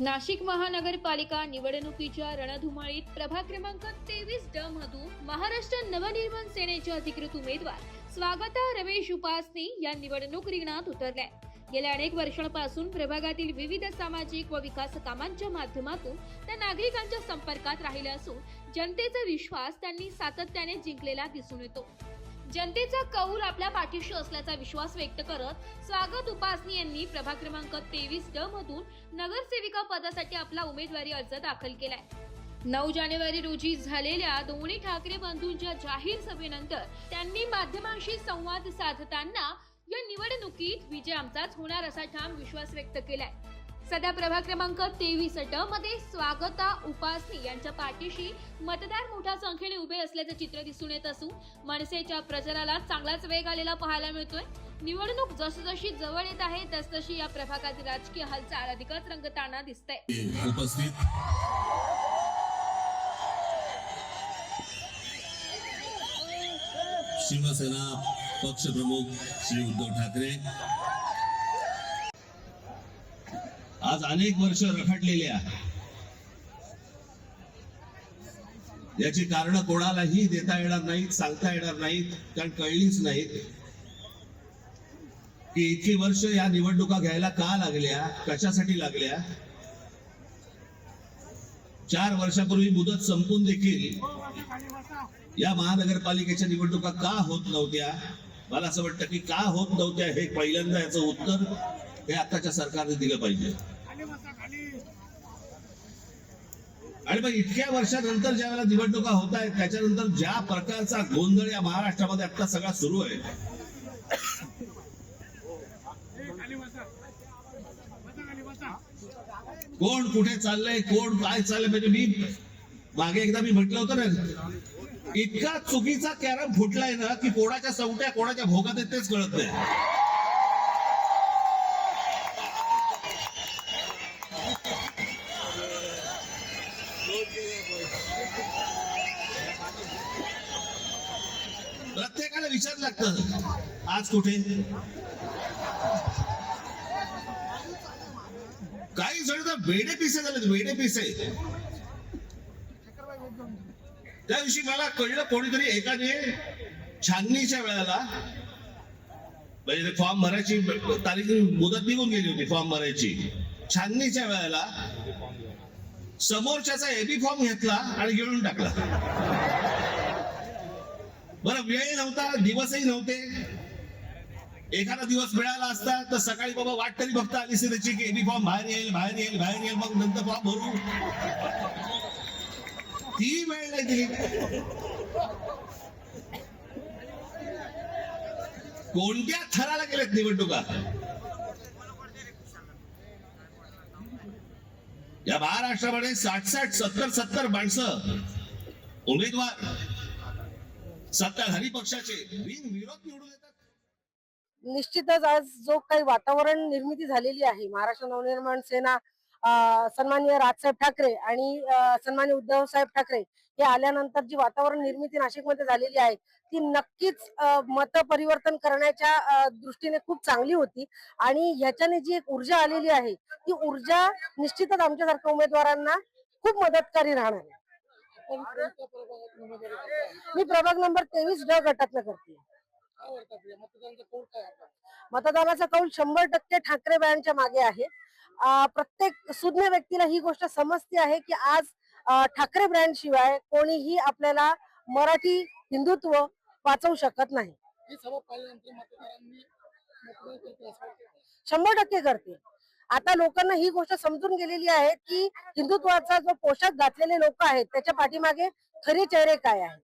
नाशिक महानगरपालिका निवडणुकीच्या रणधुमाळीत प्रभाग क्रमांक तेवीस ड मधून महाराष्ट्र नवनिर्माण सेनेचे अधिकृत उमेदवार स्वागता रमेश उपासनी या निवडणूक रिंगणात उतरल्या गेल्या अनेक वर्षांपासून प्रभागातील विविध सामाजिक व विकास कामांच्या माध्यमातून त्या नागरिकांच्या संपर्कात राहिल्या असून जनतेचा विश्वास त्यांनी सातत्याने जिंकलेला दिसून येतो. जनतेचा कौल आपल्या पाठीशी असल्याचा विश्वास व्यक्त करत स्वागत उपासनी यांनी प्रभाग क्रमांक तेवीस ड मधून नगरसेविका पदासाठी आपला उमेदवारी अर्ज दाखल केलाय. नऊ जानेवारी रोजी झालेल्या दोन्ही ठाकरे बंधूंच्या जाहीर सभेनंतर त्यांनी माध्यमांशी संवाद साधताना या निवडणुकीत विजय आमचाच होणार असा ठाम विश्वास व्यक्त केलाय. सध्या प्रभाग क्रमांक तेवीस ट मध्ये स्वागता उपासनी यांच्या पाठीशी मतदार मोठ्या संख्येने उभे असल्याचे चित्र दिसून येत असून मनसेच्या प्रचाराला चांगलाच वेग आलेला पाहायला मिळतोय. निवडणूक जसजशी जवळ येत आहे तसतशी या प्रभागातील राजकीय हालचाल अधिकच रंगताना दिसतंय. शिवसेना पक्षप्रमुख श्री उद्धव ठाकरे आज अनेक वर्ष रखडलेल्या याची कारण कोणालाही देता येणार नाहीत सांगता येणार नाहीत कारण कळलीच नाहीत. की इतकी वर्ष या निवडणुका घ्यायला का लागल्या कशासाठी लागल्या? चार वर्षापूर्वी मुदत संपून देखील या महानगरपालिकेच्या निवडणुका का होत नव्हत्या? मला असं वाटतं की का होत नव्हत्या हे पहिल्यांदा याचं उत्तर हे आताच्या सरकारने दिलं पाहिजे. आणि मग इतक्या वर्षानंतर ज्या वेळेला निवडणुका होत आहेत त्याच्यानंतर ज्या प्रकारचा गोंधळ या महाराष्ट्रामध्ये आता सगळा सुरू आहे. कोण कुठे चाललंय कोण काय चाललंय म्हणजे मी मागे एकदा मी म्हटलं होतं ना इतका चुकीचा कॅरम फुटलाय ना की कोणाच्या सवट्या कोणाच्या भोगात आहेत तेच कळत नाही. विचार लागत. आज कुठे? काही जण तर वेडे पिसे झाले वेडे पिसे. त्या दिवशी मला कळलं कोणीतरी एकाने छाननीच्या वेळेला म्हणजे फॉर्म भरायची तारीख मुदत निघून गेली होती फॉर्म भरायची. छाननीच्या वेळेला समोरच्याचा एबी फॉर्म घेतला आणि गिळून टाकला. बरं वेळ नव्हता दिवसही नव्हते. एखादा दिवस मिळाला असता तर सकाळी बाबा वाट तरी बघता आली असती त्याची की एबी फॉर्म बाहेर येईल बाहेर येईल बाहेर येईल मग नंतर फॉर्म भरू ती वेळ नाही दिली. कोणत्या थराला गेलेत निवडणुका? या महाराष्ट्रामध्ये साठ साठ सत्तर सत्तर माणसं उमेदवार. सत्ताधारी पक्षाचे बिनविरोध निवडून येतात. निश्चितच आज जो काही वातावरण निर्मिती झालेली आहे महाराष्ट्र नवनिर्माण सेना सन्मान्य राजसाहेब ठाकरे आणि सन्मान्य उद्धव साहेब ठाकरे हे आल्यानंतर जी वातावरण निर्मिती नाशिकमध्ये झालेली आहे ती नक्कीच मत परिवर्तन करण्याच्या दृष्टीने खूप चांगली होती. आणि ह्याच्याने जी एक ऊर्जा आलेली आहे ती ऊर्जा निश्चितच आमच्यासारख्या उमेदवारांना खूप मदतकारी राहणार आहे. मी प्रभाग नंबर तेवीस ड गटातनं करते. मतदानाचा कौल शंभर टक्के ठाकरे बँडच्या मागे आहे. प्रत्येक सुज्ञ व्यक्तीला ही गोष्ट समजते आहे की आज ठाकरे ब्रँड शिवाय कोणीही आपल्याला मराठी हिंदुत्व वाचवू शकत नाही. शंभर टक्के करते आता लोकांना ही गोष्ट समजून गेलेली आहे की हिंदुत्वाचा जो पोशाख घातलेले लोक आहेत त्याच्या पाठीमागे खरे चेहरे काय आहेत?